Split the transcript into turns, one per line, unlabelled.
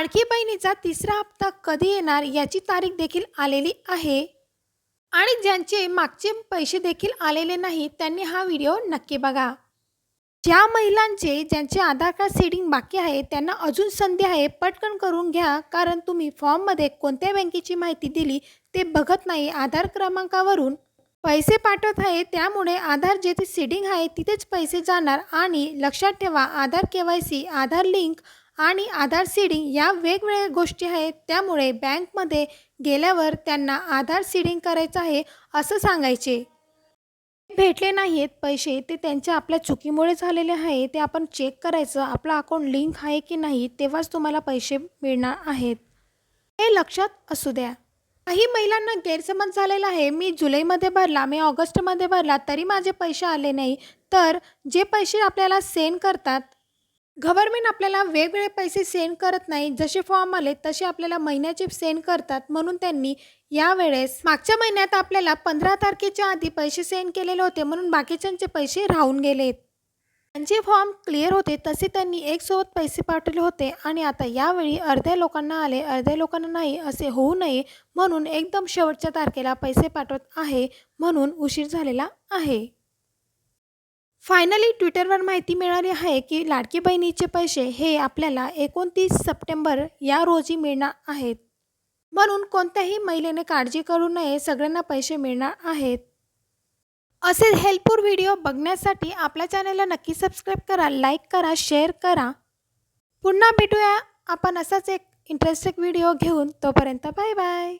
लाडकी बहिणीचा तिसरा हप्ता कधी येणार याची तारीख देखील आलेली आहे. आणि ज्यांचे मागचे पैसे देखील आलेले नाही त्यांनी हा व्हिडिओ नक्की बघा. ज्या महिलांचे ज्यांचे आधार कार्ड सेटिंग बाकी आहे त्यांना अजून संधी आहे पटकन करून घ्या. कारण तुम्ही फॉर्ममध्ये कोणत्या बँकेची माहिती दिली ते बघत नाही आधार क्रमांकावरून पैसे पाठवत आहे त्यामुळे आधार जेथे सीडिंग आहे तिथेच पैसे जाणार. आणि लक्षात ठेवा Aadhaar K Y C Aadhaar link आणि आधार सीडिंग या वेगवेगळ्या गोष्टी आहेत. त्यामुळे बँकमध्ये गेल्यावर त्यांना आधार सीडिंग करायचं आहे असं सांगायचे. भेटले नाही आहेत पैसे ते त्यांच्या आपल्या चुकीमुळे झालेले आहे. ते आपण चेक करायचं आपला अकाउंट लिंक आहे की नाही तेव्हाच तुम्हाला पैसे मिळणार आहेत. हे लक्षात असू द्या. काही महिलांना गैरसमज झालेला आहे. मी जुलैमध्ये भरला मी ऑगस्टमध्ये भरला तरी माझे पैसे आले नाही. तर जे पैसे आपल्याला सेंड करतात गव्हर्मेंट आपल्याला वेगवेगळे पैसे सेंड करत नाही. जसे फॉर्म आले तसे आपल्याला महिन्याचे सेंड करतात. म्हणून त्यांनी यावेळेस मागच्या महिन्यात आपल्याला पंधरा तारखेच्या आधी पैसे सेंड केलेले होते. म्हणून बाकीच्यांचे पैसे राहून गेलेत त्यांचे फॉर्म क्लिअर होते तसे त्यांनी एकसोबत पैसे पाठवले होते. आणि आता यावेळी अर्ध्या लोकांना आले. अर्ध्या लोकांना नाही असे होऊ नये म्हणून एकदम शेवटच्या तारखेला पैसे पाठवत आहे म्हणून उशीर झालेला आहे. फायनली ट्विटरवर माहिती मिळाली आहे की लाडकी बहिणीचे पैसे हे आपल्याला एकोणतीस सप्टेंबर या रोजी मिळणार आहेत. म्हणून कोणत्याही महिलेने काळजी करू नये सगळ्यांना पैसे मिळणार आहेत. असे हेल्पफुल व्हिडिओ बघण्यासाठी आपल्या चॅनलला नक्की सबस्क्राईब करा लाईक करा शेअर करा. पुन्हा भेटूया आपण असाच एक इंटरेस्टिंग व्हिडिओ घेऊन. तोपर्यंत बाय बाय